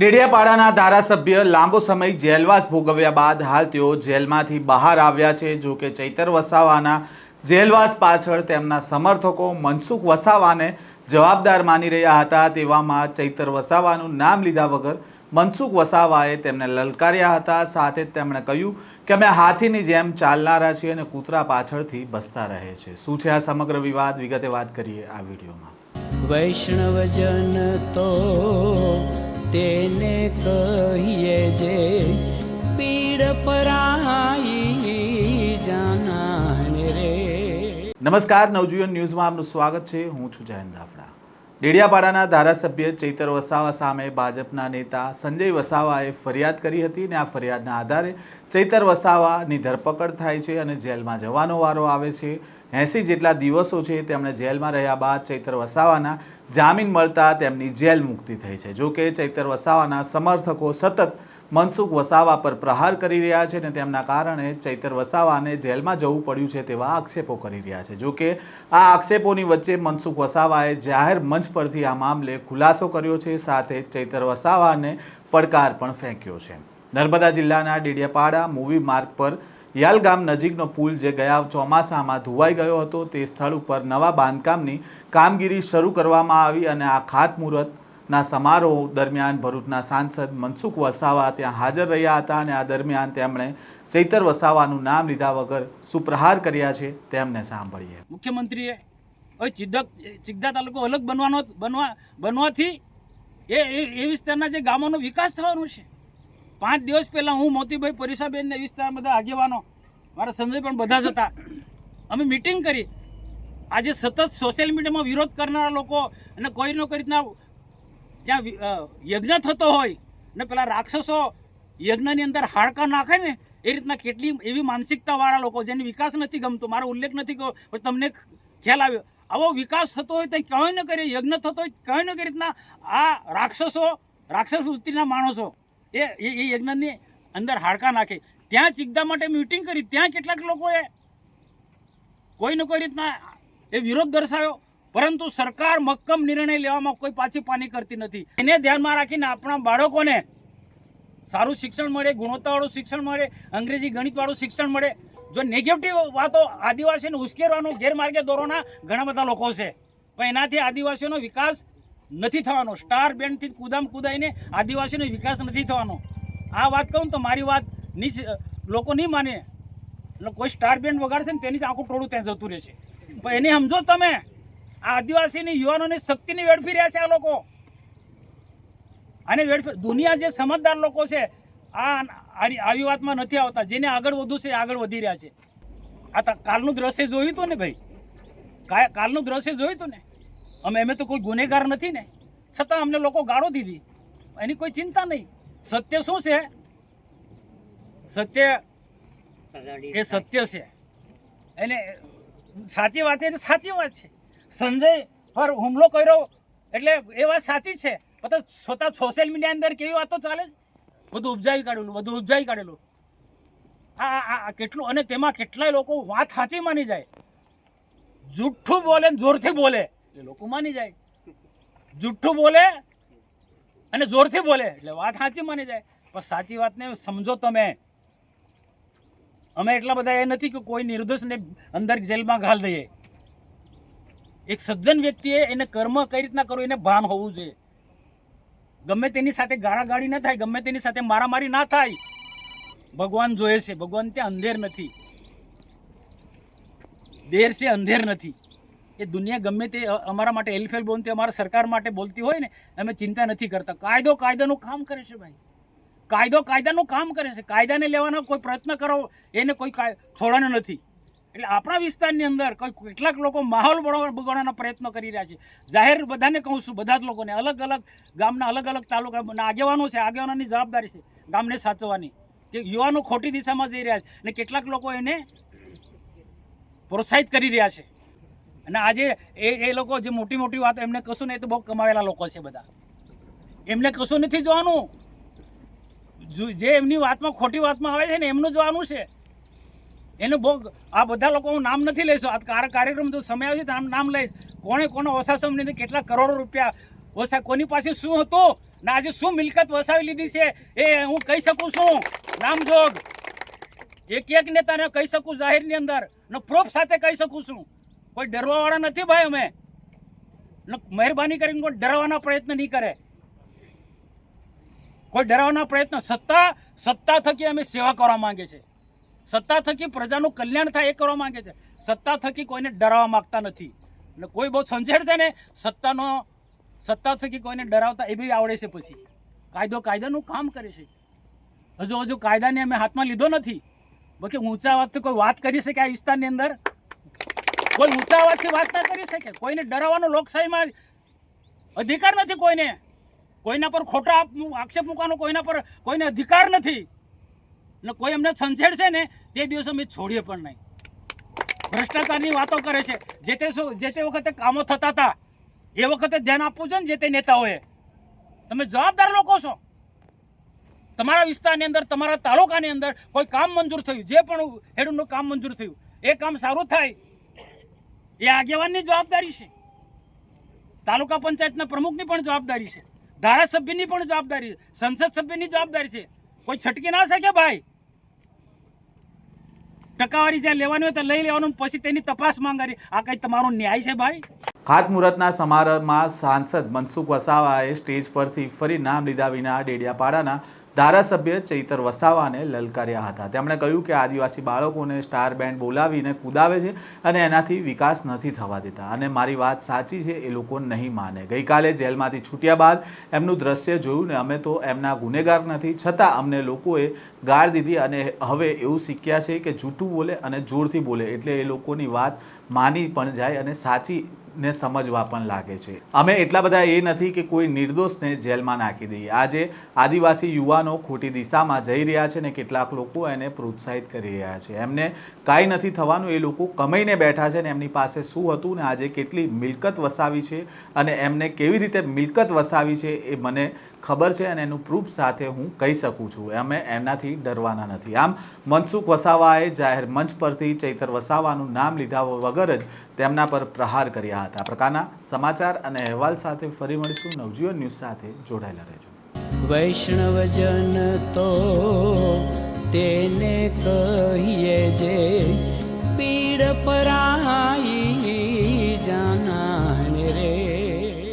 ડેડિયાપાડાના ધારાસભ્ય લાંબો સમય જેલવાસ ભોગવ્યા બાદ હાલ તેઓ જેલમાંથી બહાર આવ્યા છે. જો કે ચૈતર વસાવાના જેલવાસ પાછળ તેમના સમર્થકો મનસુખ વસાવાને જવાબદાર માની રહ્યા હતા. તેવામાં ચૈતર વસાવાનું નામ લીધા વગર મનસુખ વસાવાએ તેમને લલકાર્યા હતા. સાથે જ તેમણે કહ્યું કે, અમે હાથીની જેમ ચાલનારા છીએ અને કૂતરા પાછળથી બસતા રહે છે. શું છે આ સમગ્ર વિવાદ? વિગતે વાત કરીએ આ વિડીયોમાં. વૈષ્ણવજન તો કહીએ જે પીડ પરાઈ જાનાને રે. નમસ્કાર, નવજીવન ન્યૂઝમાં આપનું સ્વાગત છે. હું છું જયંત ધાફડા ડેડિયાપાડાના ધારાસભ્ય ચૈતર વસાવા સામે ભાજપના નેતા સંજય વસાવાએ ફરિયાદ કરી હતી અને આ ફરિયાદના આધારે ચૈતર વસાવાની ધરપકડ થાય છે અને જેલમાં જવાનો વારો આવે છે. એંસી જેટલા દિવસો છે તેમણે જેલમાં રહ્યા બાદ ચૈતર વસાવાના જામીન મળતા તેમની જેલ મુક્તિ થઈ છે. જો કે ચૈતર વસાવાના સમર્થકો સતત મનસુખ વસાવા પર પ્રહાર કરી રહ્યા છે અને તેમના કારણે ચૈતર વસાવાને જેલમાં જવું પડ્યું છે તેવા આક્ષેપો કરી રહ્યા છે. જોકે આ આક્ષેપોની વચ્ચે મનસુખ વસાવાએ જાહેર મંચ પરથી આ મામલે ખુલાસો કર્યો છે, સાથે ચૈતર વસાવાને પડકાર પણ ફેંક્યો છે. નર્મદા જિલ્લાના ડેડિયાપાડા મૂવી માર્ગ પર યાલગામ નજીકનો પુલ જે ગયા ચોમાસામાં ધોવાઈ ગયો હતો, તે સ્થળ ઉપર નવા બાંધકામની કામગીરી શરૂ કરવામાં આવી અને આ ખાતમુહૂર્તના સમારોહ દરમિયાન ભરૂચના સાંસદ મનસુખ વસાવા ત્યાં હાજર રહ્યા હતા અને આ દરમિયાન તેમણે ચૈતર વસાવાનું નામ લીધા વગર સુપ્રહાર કર્યા છે, તેમને સાંભળીએ. મુખ્યમંત્રીએ ચિદ્દક, ચિગદા તાલુકો અલગ બનવાનો, બનવા, બનવાથી એ એ વિસ્તારના જે ગામોનો વિકાસ થવાનો છે. પાંચ દિવસ પહેલાં હું મોતીભાઈ પરીસાબેનને એ વિસ્તારના બધા આગેવાનો, મારા સંજય પણ બધા જ હતા. અમે મિટિંગ કરી. આજે સતત સોશિયલ મીડિયામાં વિરોધ કરનારા લોકો અને કોઈનો કોઈ રીતના જ્યાં યજ્ઞ થતો હોય ને પેલા રાક્ષસો યજ્ઞની અંદર હાડકા નાખે ને, એ રીતના કેટલી એવી માનસિકતાવાળા લોકો જેને વિકાસ નથી ગમતો. મારો ઉલ્લેખ નથી કર્યો, પણ તમને ખ્યાલ આવ્યો. આવો વિકાસ થતો હોય તો કઈ ન કરીએ યજ્ઞ થતો હોય કઈ ન કરી રીતના આ રાક્ષસો, રાક્ષસ વૃત્તિના માણસો એ એ યજ્ઞની અંદર હાડકા નાખે. ત્યાં ચિકદા માટે મિટિંગ કરી. ત્યાં કેટલાક લોકોએ કોઈ ને કોઈ રીતના એ વિરોધ દર્શાવ્યો. પરંતુ સરકાર મક્કમ નિર્ણય લેવામાં કોઈ પાછી પાની કરતી નથી. એને ધ્યાનમાં રાખીને આપણા બાળકોને સારું શિક્ષણ મળે, ગુણવત્તાવાળું શિક્ષણ મળે, અંગ્રેજી ગણિતવાળું શિક્ષણ મળે. જો નેગેટિવ વાતો આદિવાસીને ઉશ્કેરવાનો ગેરમાર્ગે દોરોના ઘણા બધા લોકો છે. પણ એનાથી આદિવાસીઓનો વિકાસ નથી થવાનો. સ્ટાર બેન્ડથી કુદામ કુદાઈને આદિવાસીનો વિકાસ નથી થવાનો. આ વાત કહું તો મારી વાતની લોકો નહીં માને. એટલે કોઈ સ્ટાર બેન્ડ વગાડશે ને તેની જ આખું ટોળું ત્યાં જતું રહેશે. પણ એને સમજો તમે, આ આદિવાસીની યુવાનોની શક્તિની વેડફી રહ્યા છે આ લોકો. અને વેડફી, દુનિયા જે સમજદાર લોકો છે, આ આવી વાતમાં નથી આવતા. જેને આગળ વધવું છે આગળ વધી રહ્યા છે. આ કાલનું દ્રશ્ય જોયું હતું ને ભાઈ? કાલનું દ્રશ્ય જોયું હતું ને? અમે અમે તો કોઈ ગુનેગાર નથી ને. છતાં અમને લોકો ગાળો દીધી. એની કોઈ ચિંતા નહીં. સત્ય શું છે? સત્ય એ સત્ય છે. એને સાચી વાત એ સાચી વાત છે. સંજય પર હુમલો કર્યો એટલે એ વાત સાચી છે. પણ સ્વતઃ સોશિયલ મીડિયા અંદર કેવી વાતો ચાલે છે? બધું ઉપજાવી કાઢેલું બધું ઉપજાવી કાઢેલું. આ આ- કેટલું અને તેમાં કેટલાય લોકો વાત સાચી માની જાય. જુઠ્ઠું બોલે ને જોરથી બોલે. એ લોકો માની જાય. જુઠ્ઠું બોલે અને જોરથી બોલે એટલે વાત સાચી માની જાય. પણ સાચી વાતને સમજો તમે. અમે એટલા બધા એ નથી કે કોઈ નિર્દોષને અંદર જેલમાં ઘાલ દઈએ. એક સજ્જન વ્યક્તિએ એને કર્મ કઈ રીતના કરવું એને ભાન હોવું જોઈએ. ગમે તેની સાથે ગાળાગાળી ન થાય, ગમે તેની સાથે મારામારી ના થાય. ભગવાન જોયે છે. ભગવાન ત્યાં અંધેર નથી. દેર છે, અંધેર નથી. એ દુનિયા ગમે તે અમારા માટે એલફેલ બોલતી અમારા સરકાર માટે બોલતી હોય ને, અમે ચિંતા નથી કરતા. કાયદો કાયદાનું કામ કરે છે ભાઈ. કાયદો કાયદાનું કામ કરે છે. કાયદાને લેવાનો કોઈ પ્રયત્ન કરો, એને કોઈ છોડવાનો નથી. એટલે આપણા વિસ્તારની અંદર કેટલાક લોકો માહોલ બગાડ- બગાડવાના પ્રયત્ન કરી રહ્યા છે. જાહેર બધાને કહું છું, બધા જ લોકોને, અલગ અલગ ગામના અલગ અલગ તાલુકાના આગેવાનો છે, આગેવાનોની જવાબદારી છે, ગામને સાચવવાની. કે યુવાનો ખોટી દિશામાં જઈ રહ્યા છે અને કેટલાક લોકો એને પ્રોત્સાહિત કરી રહ્યા છે. અને આજે એ એ લોકો જે મોટી મોટી વાત, એમને કશું નહીં તો બહુ કમાવેલા લોકો છે બધા. એમને કશું નથી જોવાનું. જો- એમની વાતમાં, ખોટી વાતમાં આવે છે ને, એમનું જોવાનું છે. એનું બહુ આ બધા લોકો હું નામ નથી લઈશું. આ કાર- કાર્યક્રમ જો સમય આવશે તો આમ નામ લઈશ. કોણે કોનો ઓછા સમયની અંદર કેટલા કરોડો રૂપિયા ઓછા કોની પાસે શું હતું? ને આજે શું મિલકત વસાવી લીધી છે? એ હું કહી શકું છું. નામજોગ એક એક નેતાને કહી શકું જાહેરની અંદર. ને પ્રૂફ સાથે કહી શકું છું. કોઈ ડરવાવાળા નથી ભાઈ અમે. મહેરબાની કરીને કોઈ ડરાવવાના પ્રયત્ન નહીં કરે. કોઈ ડરાવવાના પ્રયત્ન, સત્તા સત્તા થકી અમે સેવા કરવા માંગે છે. સત્તા થકી પ્રજાનું કલ્યાણ થાય એ કરવા માંગે છે. સત્તા થકી કોઈને ડરાવવા માંગતા નથી. ને કોઈ બહુ છંછેડ છે ને, સત્તાનો, સત્તા થકી કોઈને ડરાવતા એ બી આવડે છે પછી. કાયદો કાયદાનું કામ કરે છે. હજુ હજુ કાયદાને અમે હાથમાં લીધો નથી. બાકી ઊંચા વાતથી કોઈ વાત કરી શકે આ વિસ્તારની અંદર? કોઈ ઊંચા અવાજથી વાત ના કરી શકે, કોઈને ડરાવવાનો લોકશાહીમાં અધિકાર નથી કોઈને. કોઈના પર ખોટા આક્ષેપ મૂકવાનો કોઈના પર કોઈને અધિકાર નથી. ને કોઈ એમને સંછેડશે ને, તે દિવસે અમે છોડીએ પણ નહીં. ભ્રષ્ટાચારની વાતો કરે છે. જે તે જે તે વખતે કામો થતા હતા, એ વખતે ધ્યાન આપવું છે ને જે તે નેતાઓએ. તમે જવાબદાર લોકો છો. તમારા વિસ્તારની અંદર, તમારા તાલુકાની અંદર કોઈ કામ મંજૂર થયું, જે પણ હેડુનું કામ મંજૂર થયું, એ કામ સારું થાય. એ આગેવાનની જવાબદારી છે. તાલુકા પંચાયતના પ્રમુખની પણ જવાબદારી છે. ધારાસભ્યની પણ જવાબદારી સંસદ સભ્યની જવાબદારી છે. કોઈ છટકી ના શકે ભાઈ? ટકાવારી જ્યાં લેવાની હોય તો લઈ લેવાનું, પછી તેની તપાસ માંગવાની. આ કઈ તમારો ન્યાય છે ભાઈ? ખાતમુહૂર્તના સમારોહમાં સાંસદ મનસુખ વસાવાએ સ્ટેજ પરથી ફરી નામ લીધા વિના ડેડિયાપાડાના ધારાસભ્ય ચૈતર વસાવાને લલકાર્યા હતા. તેમણે કહ્યું કે આદિવાસી બાળકોને સ્ટાર બેન્ડ બોલાવીને કુદાવે છે અને એનાથી વિકાસ નથી થવા દેતા. અને મારી વાત સાચી છે, એ લોકો નહીં માને. ગઈકાલે જેલમાંથી છૂટ્યા બાદ એમનું દ્રશ્ય જોયું ને અમે તો એમના ગુનેગાર નથી. છતાં અમને લોકોએ ગાળ દીધી અને હવે એવું શીખ્યા છે કે જૂઠું બોલે અને જોરથી બોલે. એટલે એ લોકોની વાત માની પણ જાય અને સાચી ને સમજવા પણ લાગે છે. અમે એટલા બધા એ નથી કે કોઈ નિર્દોષને જેલમાં નાખી દઈએ. આજે આદિવાસી યુવાનો ખોટી દિશામાં જઈ રહ્યા છે ને કેટલાક લોકો એને પ્રોત્સાહિત કરી રહ્યા છે. એમને કાંઈ નથી થવાનું, એ લોકો કમાઈને બેઠા છે ને એમની પાસે શું હતું ને આજે કેટલી મિલકત વસાવી છે અને એમને કેવી રીતે મિલકત વસાવી છે એ મને ખબર છે અને એનું પ્રૂફ સાથે હું કહી શકું છું. અમે એમનાથી ડરવાના નથી. આમ મનસુખ વસાવાએ જાહેર મંચ પરથી ચૈતર વસાવાનું નામ લીધા વગર જ તેમના પર પ્રહાર કર્યા હતા. પ્રકારના સમાચાર અને અહેવાલ સાથે ફરી મળીશું. નવજીવન ન્યૂઝ સાથે જોડાયેલા રહેજો. વૈષ્ણવજન તો તેને કહીએ જે પીડ પરાઈ